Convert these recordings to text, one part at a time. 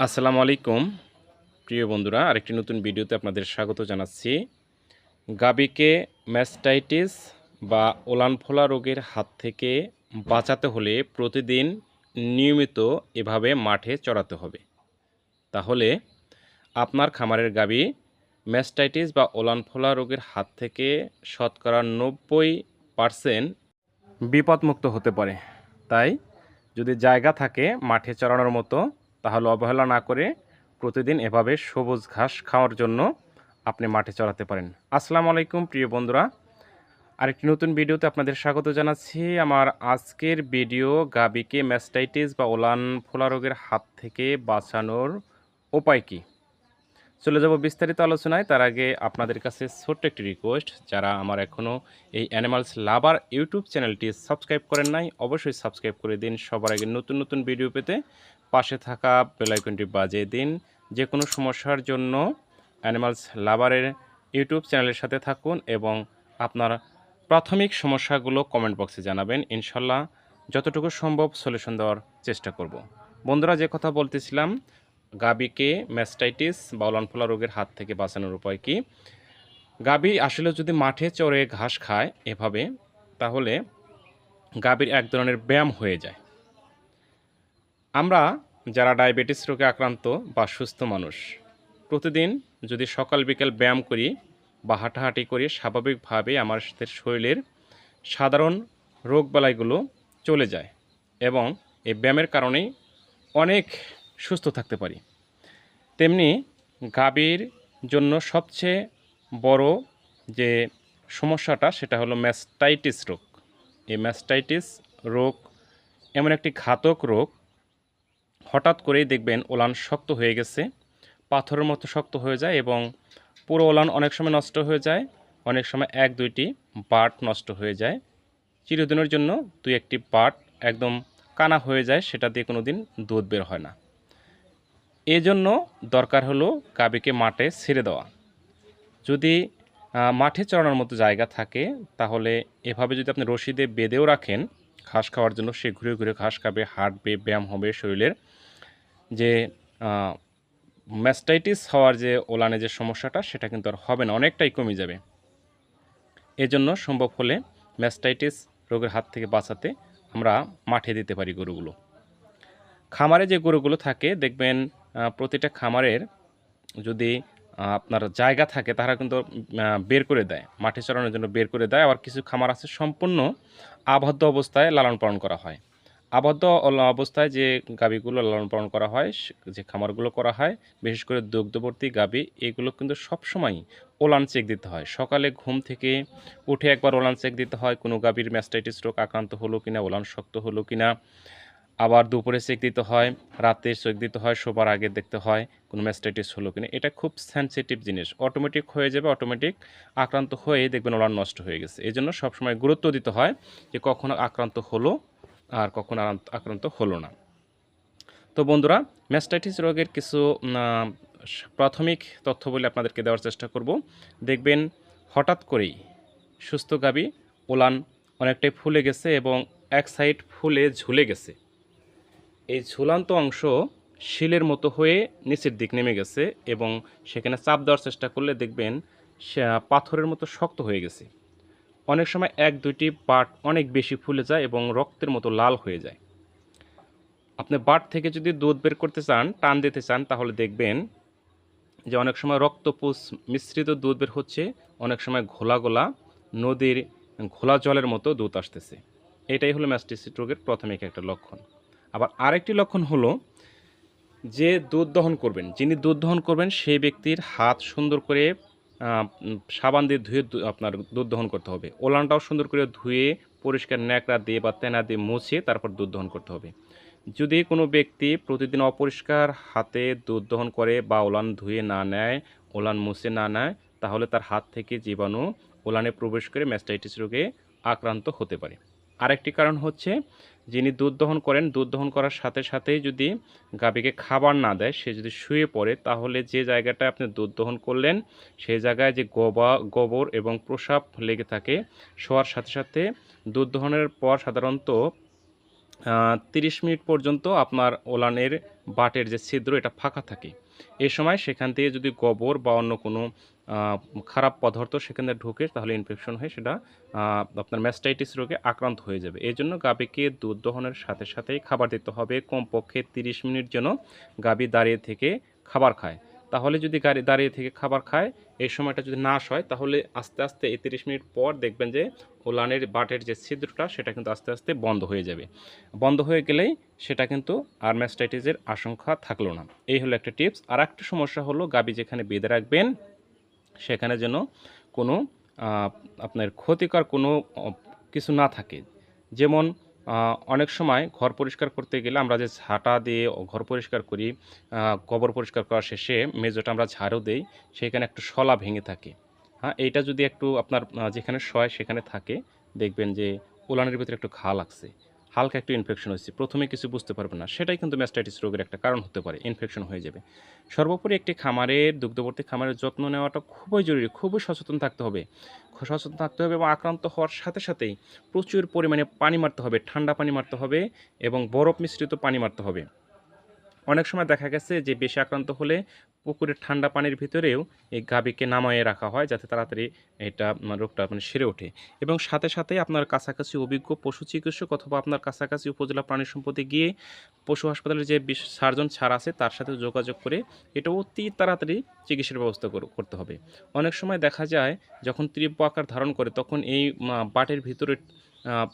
আসসালামু আলাইকুম, প্রিয় বন্ধুরা। আরেকটি নতুন ভিডিওতে আপনাদের স্বাগত জানাচ্ছি। গাবিকে ম্যাস্টাইটিস বা ওলানফোলা রোগের হাত থেকে বাঁচাতে হলে প্রতিদিন নিয়মিত এভাবে মাঠে চড়াতে হবে। তাহলে আপনার খামারের গাবি ম্যাস্টাইটিস বা ওলানফোলা রোগের হাত থেকে শতকরা নব্বই পারসেন্ট বিপদমুক্ত হতে পারে। তাই যদি জায়গা থাকে মাঠে চড়ানোর মতো তাহলে অবহেলা না করে প্রতিদিন এভাবে সবুজ ঘাস খাওয়ার জন্য আপনি মাঠে চড়াতে পারেন। আসসালামু আলাইকুম, প্রিয় বন্ধুরা। আরেকটি নতুন ভিডিওতে আপনাদের স্বাগত জানাচ্ছি। আমার আজকের ভিডিও গাবিকে ম্যাস্টাইটিস বা ওলান ফোলা রোগের হাত থেকে বাঁচানোর উপায় কী? চলে যাব বিস্তারিত আলোচনায়। তার আগে আপনাদের কাছে ছোট্ট একটি রিকোয়েস্ট যারা আমার এখনও এই অ্যানিমালস লাভার ইউটিউব চ্যানেলটি সাবস্ক্রাইব করেন নাই, অবশ্যই সাবস্ক্রাইব করে দিন। সবার আগে নতুন নতুন ভিডিও পেতে পাশে থাকা বেলাইকনটি বাজিয়ে দিন। যে কোনো সমস্যার জন্য অ্যানিমালস লাভারের ইউটিউব চ্যানেলের সাথে থাকুন এবং আপনার প্রাথমিক সমস্যাগুলো কমেন্ট বক্সে জানাবেন। ইনশাল্লাহ যতটুকু সম্ভব সলিউশন দেওয়ার চেষ্টা করব। বন্ধুরা, যে কথা বলতেছিলাম গাবিকে ম্যাস্টাইটিস বা ফোলা রোগের হাত থেকে বাঁচানোর উপায় কি? গাবি আসলে যদি মাঠে চড়ে ঘাস খায় এভাবে, তাহলে গাবির এক ধরনের ব্যায়াম হয়ে যায়। আমরা যারা ডায়াবেটিস রোগে আক্রান্ত বা সুস্থ মানুষ, প্রতিদিন যদি সকাল বিকেল ব্যায়াম করি বা হাঁটাহাঁটি করি স্বাভাবিকভাবে আমাদের শরীরের সাধারণ রোগবালাইগুলো চলে যায় এবং এই ব্যায়ামের কারণেই অনেক সুস্থ থাকতে পারি। তেমনি গাভীর জন্য সবচেয়ে বড় যে সমস্যাটা সেটা হলো ম্যাস্টাইটিস রোগ। এই ম্যাস্টাইটিস রোগ এমন একটি ঘাতক রোগ, হঠাৎ করেই দেখবেন ওলান শক্ত হয়ে গেছে, পাথরের মতো শক্ত হয়ে যায় এবং পুরো ওলান অনেক সময় নষ্ট হয়ে যায়, অনেক সময় এক, দুইটি বাট নষ্ট হয়ে যায়। চিরদিনের জন্য দুই, একটি বাট একদম কানা হয়ে যায়, সেটা দিয়ে কোনো দিন দুধ বের হয় না। এজন্য দরকার হলো গাবিকে মাঠে ছেড়ে দেওয়া। যদি মাঠে চড়ানোর মতো জায়গা থাকে, তাহলে এভাবে যদি আপনি রশিদে বেঁধেও রাখেন, ঘাস খাওয়ার জন্য সে ঘুরে ঘুরে ঘাস খাবে, হাঁটবে, ব্যায়াম হবে শরীরের, যে ম্যাস্টাইটিস হওয়ার যে ওলানে যে সমস্যাটা, সেটা কিন্তু আর হবে না, অনেকটাই কমে যাবে। এজন্য সম্ভব হলে ম্যাস্টাইটিস রোগের হাত থেকে বাঁচাতে আমরা মাঠে দিতে পারি গরুগুলো। খামারে যে গরুগুলো থাকে, দেখবেন প্রতিটা খামারের যদি আপনার জায়গা থাকে, তারা কিন্তু বের করে দেয়। মাঠে চড়ানোর জন্য বের করে দেয়। আবার কিছু খামার আছে সম্পূর্ণ আবদ্ধ অবস্থায় লালন পালন করা হয়। আবদ্ধ অবস্থায় যে গাবিগুলো লালন পালন করা হয় যে খামারগুলো করা হয়, বিশেষ করে দুগ্ধবর্তী গাভী, এগুলো কিন্তু সবসময় ওলান চেক দিতে হয়। সকালে ঘুম থেকে উঠে একবার ওলান চেক দিতে হয়, কোনো গাবির ম্যাস্টাইটিস রোগ আক্রান্ত হলো কিনা, ওলান শক্ত হলো কিনা। আবার দুপুরে চেক দিতে হয়, রাতে চেক দিতে হয়, শোবার আগে দেখতে হয় কোনো ম্যাস্টাইটিস হলো কিনা। এটা খুব সেন্সিটিভ জিনিস। অটোমেটিক হয়ে যাবে অটোমেটিক আক্রান্ত হয়ে দেখবেন ওলান নষ্ট হয়ে গেছে। এই জন্য সবসময় গুরুত্ব দিতে হয় যে কখনো আক্রান্ত হলো আর কখনো আক্রান্ত হলো না। তো বন্ধুরা ম্যাস্টাইটিস রোগের কিছু প্রাথমিক তথ্য বলে আপনাদেরকে দেওয়ার চেষ্টা করব। দেখবেন হঠাৎ করেই সুস্থ গাবি ওলান অনেকটাই ফুলে গেছে এবং এক সাইড ফুলে ঝুলে গেছে। এই ঝুলান্ত অংশ শিলের মতো হয়ে নিচের দিক নেমে গেছে এবং সেখানে চাপ দেওয়ার চেষ্টা করলে দেখবেন পাথরের মতো শক্ত হয়ে গেছে। অনেক সময় এক, দুইটি বাট অনেক বেশি ফুলে যায় এবং রক্তের মতো লাল হয়ে যায়। আপনি বাট থেকে যদি দুধ বের করতে চান, টান দিতে চান, তাহলে দেখবেন যে অনেক সময় রক্তপুষ মিশ্রিত দুধ বের হচ্ছে, অনেক সময় ঘোলা গোলা নদীর ঘোলা জলের মতো দুধ আসতেছে। এটাই হলো ম্যাস্টিসিট রোগের প্রাথমিক একটা লক্ষণ। আবার আরেকটি লক্ষণ হলো যে দুধ দহন করবেন, যিনি দুধ দহন করবেন, সেই ব্যক্তির হাত সুন্দর করে সাবান দিয়ে ধুয়ে আপনার দুধ দহন করতে হবে। ওলানটাও সুন্দর করে ধুয়ে পরিষ্কার ন্যাকড়া দিয়ে বা তেনা দিয়ে মুছে তারপর দুধ দহন করতে হবে। যদি কোনো ব্যক্তি প্রতিদিন অপরিষ্কার হাতে দুধ দহন করে বা ওলান ধুয়ে না নেয়, ওলান মুছে না নেয়, তাহলে তার হাত থেকে জীবাণু ওলানে প্রবেশ করে ম্যাস্টাইটিস রোগে আক্রান্ত হতে পারে। আরেকটি কারণ হচ্ছে যিনি দুধ দহন করেন, দুধ দহন করার সাথে সাথেই যদি গাভীকে খাবার না দেয়, সে যদি শুয়ে পড়ে, তাহলে যে জায়গাটায় আপনি দুধ দহন করলেন, সেই জায়গায় যে গোবা, গোবর এবং প্রসাব লেগে থাকে, শোয়ার সাথে সাথে দুধ দহনের পর সাধারণত তিরিশ মিনিট পর্যন্ত আপনার ওলানের বাটের যে ছিদ্র, এটা ফাঁকা থাকে। এই সময় সেখান থেকে যদি গোবর বা অন্য কোনো খারাপ পদার্থ সেখানে ঢোকে, তাহলে ইনফেকশন হয়ে, সেটা আপনার ম্যাস্টাইটিস রোগে আক্রান্ত হয়ে যাবে। এই জন্য গাভীকে দুধ দহনের সাথে সাথেই খাবার দিতে হবে। কমপক্ষে তিরিশ মিনিট যেন গাভী দাঁড়িয়ে থেকে খাবার খায়। তাহলে যদি গাড়ি দাঁড়িয়ে থেকে খাবার খায়, এই সময়টা যদি নাশ হয়, তাহলে আস্তে আস্তে এই তিরিশ মিনিট পর দেখবেন যে ওলানের বাটের যে ছিদ্রটা, সেটা কিন্তু আস্তে আস্তে বন্ধ হয়ে যাবে। বন্ধ হয়ে গেলেই সেটা কিন্তু আর ম্যাস্টাইটিসের আশঙ্কা থাকল না। এই হলো একটা টিপস। আর একটা সমস্যা হলো গাবি যেখানে বেঁধে রাখবেন, সেখানে যেন কোনো আপনার ক্ষতিকর কোনো কিছু না থাকে। যেমন অনেক সময় ঘর পরিষ্কার করতে গেলে আমরা যে ঝাঁটা দিয়ে ঘর পরিষ্কার করি কবর পরিষ্কার করা শেষে মেজোটা আমরা ঝাড়ও দেই সেখানে একটু শলা ভেঙে থাকে। হ্যাঁ এইটা যদি একটু আপনার যেখানে শয় সেখানে থাকে, দেখবেন যে উলানের ভিতরে একটু ঘা লাগছে। হালকা একটু ইনফেকশন হয়েছে, প্রথমে কিছু বুঝতে পারবেন না। সেটাই কিন্তু ম্যাস্টাইটিস রোগের একটা কারণ হতে পারে ইনফেকশন হয়ে যাবে। সর্বোপরি একটি খামারের দুগ্ধবর্তী খামারের যত্ন নেওয়াটা খুবই জরুরি, খুবই সচেতন থাকতে হবে। সচেতন থাকতে হবে এবং আক্রান্ত হওয়ার সাথে সাথেই প্রচুর পরিমাণে পানি মারতে হবে, ঠান্ডা পানি মারতে হবে এবং বরফ মিশ্রিত পানি মারতে হবে। অনেক সময় দেখা গেছে যে বেশি আক্রান্ত হলে পুকুরের ঠান্ডা পানির ভিতরেও এই গাভীকে নামায়ে রাখা হয় যাতে তাড়াতাড়ি এটা রোগটা মানে সেরে ওঠে। এবং সাথে সাথে আপনার কাছাকাছি অভিজ্ঞ পশু চিকিৎসক অথবা আপনার কাছাকাছি উপজেলা প্রাণী সম্পদে গিয়ে পশু হাসপাতালের যে সার্জন ছাড় আছে, তার সাথে যোগাযোগ করে এটা অতি তাড়াতাড়ি চিকিৎসার ব্যবস্থা করতে হবে। অনেক সময় দেখা যায়, যখন তীব্র আকার ধারণ করে, তখন এই বাটের ভিতরে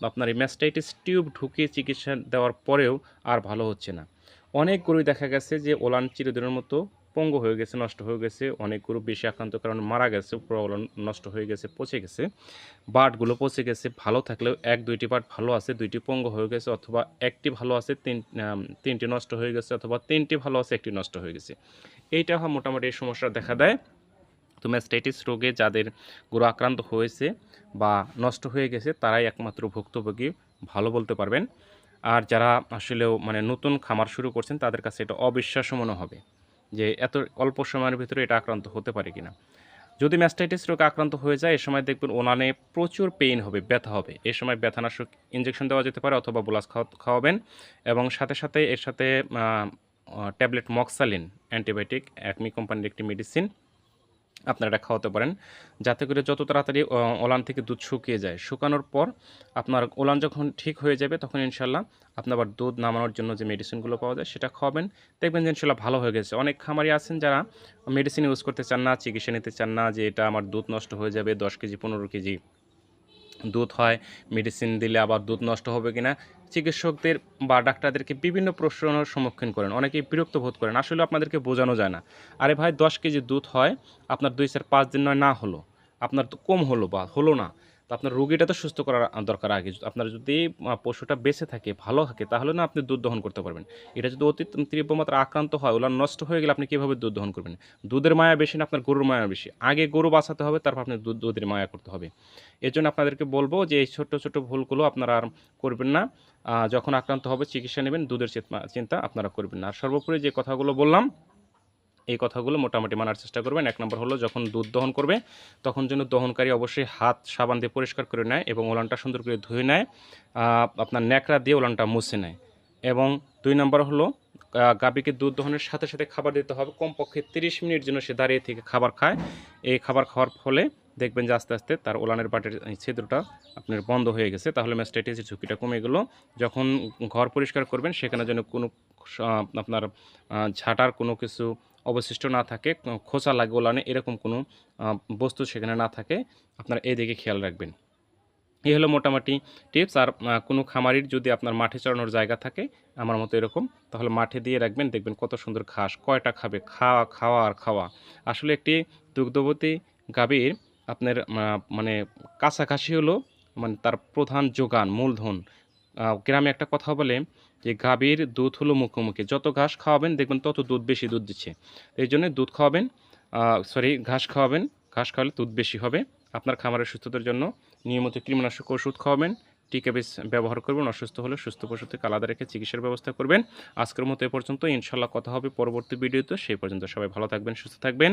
আপনার এই ম্যাস্টাইটিস টিউব ঢুকিয়ে চিকিৎসা দেওয়ার পরেও আর ভালো হচ্ছে না। অনেক গরুই দেখা গেছে যে ওলান চিরদিনের মতো পঙ্গু হয়ে গেছে, নষ্ট হয়ে গেছে, অনেক গরু বেশি আক্রান্ত কারণ মারা গেছে পুরো ওলান নষ্ট হয়ে গেছে, পচে গেছে। বাটগুলো পচে গেছে, ভালো থাকলেও এক, দুইটি বাট ভালো আছে, দুইটি পঙ্গু হয়ে গেছে অথবা একটি ভালো আছে, তিন তিনটি নষ্ট হয়ে গেছে অথবা তিনটি ভালো আছে, একটি নষ্ট হয়ে গেছে। এইটা মোটামুটি এই সমস্যা দেখা দেয়। তো ম্যাস্টাইটিস রোগে যাদের গরু আক্রান্ত হয়েছে বা নষ্ট হয়ে গেছে, তারাই একমাত্র ভুক্তভোগী, ভালো বলতে পারবেন। আর যারা আসলেও মানে নতুন খামার শুরু করছেন, তাদের কাছে এটা অবিশ্বাস্য মনে হবে। যে এত অল্প সময়ের ভিতরে এটা আক্রান্ত হতে পারে কিনা। যদি ম্যাস্টাইটিস রোগে আক্রান্ত হয়ে যায়, এ সময় দেখবেন ওনানে প্রচুর পেইন হবে, ব্যথা হবে। এ সময় ব্যথানাশক ইঞ্জেকশন দেওয়া যেতে পারে অথবা বোলাস খাওয়াবেন এবং সাথে সাথে এর সাথে ট্যাবলেট মক্সালিন অ্যান্টিবায়োটিক একমি কোম্পানির একটি মেডিসিন আপনারা এটা খাওয়াতে পারেন। যাতে করে যত তাড়াতাড়ি ওলান থেকে দুধ শুকিয়ে যায়। শুকানোর পর আপনার ওলান যখন ঠিক হয়ে যাবে, তখন ইনশাল্লাহ আপনি আবার দুধ নামানোর জন্য যে মেডিসিনগুলো পাওয়া যায়, সেটা খাওয়াবেন। দেখবেন যে ইনশাল্লাহ ভালো হয়ে গেছে। অনেক খামারি আছেন যারা মেডিসিন ইউজ করতে চান না, চিকিৎসা নিতে চান না, যে এটা আমার দুধ নষ্ট হয়ে যাবে, দশ কেজি, পনেরো কেজি দুধ হয় মেডিসিন দিলে আবার দুধ নষ্ট হবে কিনা চিকিৎসকদের বা ডাক্তারদেরকে বিভিন্ন প্রশ্নের সম্মুখীন করেন। অনেকেই বিরক্ত বোধ করেন। আসলে আপনাদেরকে বোঝানো যায় না। আরে ভাই, দশ কেজি দুধ হয়, আপনার দুই চার পাঁচ দিন নয়, না হলো। আপনার তো কম হলো বা হলো না। তো আপনার রোগীটা তো সুস্থ করার দরকার আগে। আপনার যদি পশুটা বেঁচে থাকে, ভালো থাকে, তাহলে না আপনি দুধ দহন করতে পারবেন। এটা যদি অতি তীব্র মাত্রা আক্রান্ত হয় ওলা নষ্ট হয়ে গেলে আপনি কীভাবে দুধ দহন করবেন? দুধের মায়া বেশি না, আপনার গরুর মায়া বেশি। আগে গরু বাঁচাতে হবে, তারপর আপনি দুধ, দুধের মায়া করতে হবে। এর জন্য আপনাদেরকে বলব যে, এই ছোট্ট ছোট্ট ভুলগুলো আপনারা আর করবেন না। যখন আক্রান্ত হবে, চিকিৎসা নেবেন, দুধের চিন্তা আপনারা করবেন না। আর সর্বোপরি যে কথাগুলো বললাম এই কথাগুলো মোটামুটি মানার চেষ্টা করবেন। এক নম্বর হলো, যখন দুধ দহন করবে, তখন যেন দহনকারী অবশ্যই হাত সাবান দিয়ে পরিষ্কার করে নেয় এবং ওলানটা সুন্দর করে ধুয়ে নেয় আপনার ন্যাকড়া দিয়ে ওলানটা মুছে নেয়। এবং দুই নম্বর হলো গাভীকে দুধ দহনের সাথে সাথে খাবার দিতে হবে। কমপক্ষে তিরিশ মিনিট যেন সে দাঁড়িয়ে থেকে খাবার খায়। এই খাবার খাওয়ার ফলে দেখবেন যে আস্তে আস্তে তার ওলানের বাটের ছিদ্রটা আপনার বন্ধ হয়ে গেছে। তাহলে ম্যাস্টাইটিসের ঝুঁকিটা কমে গেল। যখন ঘর পরিষ্কার করবেন, সেখানে যেন কোনো আপনার ঝাঁটার কোনো কিছু অবশিষ্ট না থাকে খোঁচা লাগে ওলানে এরকম কোনো বস্তু সেখানে না থাকে। আপনার এই দিকে খেয়াল রাখবেন। এই হলো মোটামুটি টিপস। আর কোনো খামারির যদি আপনার মাঠে চড়ানোর জায়গা থাকে, আমার মতো এরকম, তাহলে মাঠে দিয়ে রাখবেন। দেখবেন কত সুন্দর ঘাস, কয়টা খাবে, খাওয়া খাওয়া আর খাওয়া। আসলে একটি দুগ্ধবতী গাভীর আপনার মানে কাছাকাছি হলো মানে তার প্রধান যোগান, মূলধন। গ্রামে একটা কথা বলে যে গাভীর দুধ হলো মুখোমুখি। যত ঘাস খাওয়াবেন, দেখবেন তত দুধ বেশি দুধ দিচ্ছে। এই জন্য দুধ খাওয়াবেন সরি ঘাস খাওয়াবেন। ঘাস খাওয়ালে দুধ বেশি হবে। আপনার খামারের সুস্থতার জন্য নিয়মিত কৃমিনাশক ওষুধ খাওয়াবেন। টিকা বেশ ব্যবহার করবেন, অসুস্থ হলে সুস্থ পশু থেকে আলাদা রেখে চিকিৎসার ব্যবস্থা করবেন। আজকের মতো এ পর্যন্ত ইনশাল্লাহ কথা হবে পরবর্তী ভিডিওতে। সেই পর্যন্ত সবাই ভালো থাকবেন, সুস্থ থাকবেন।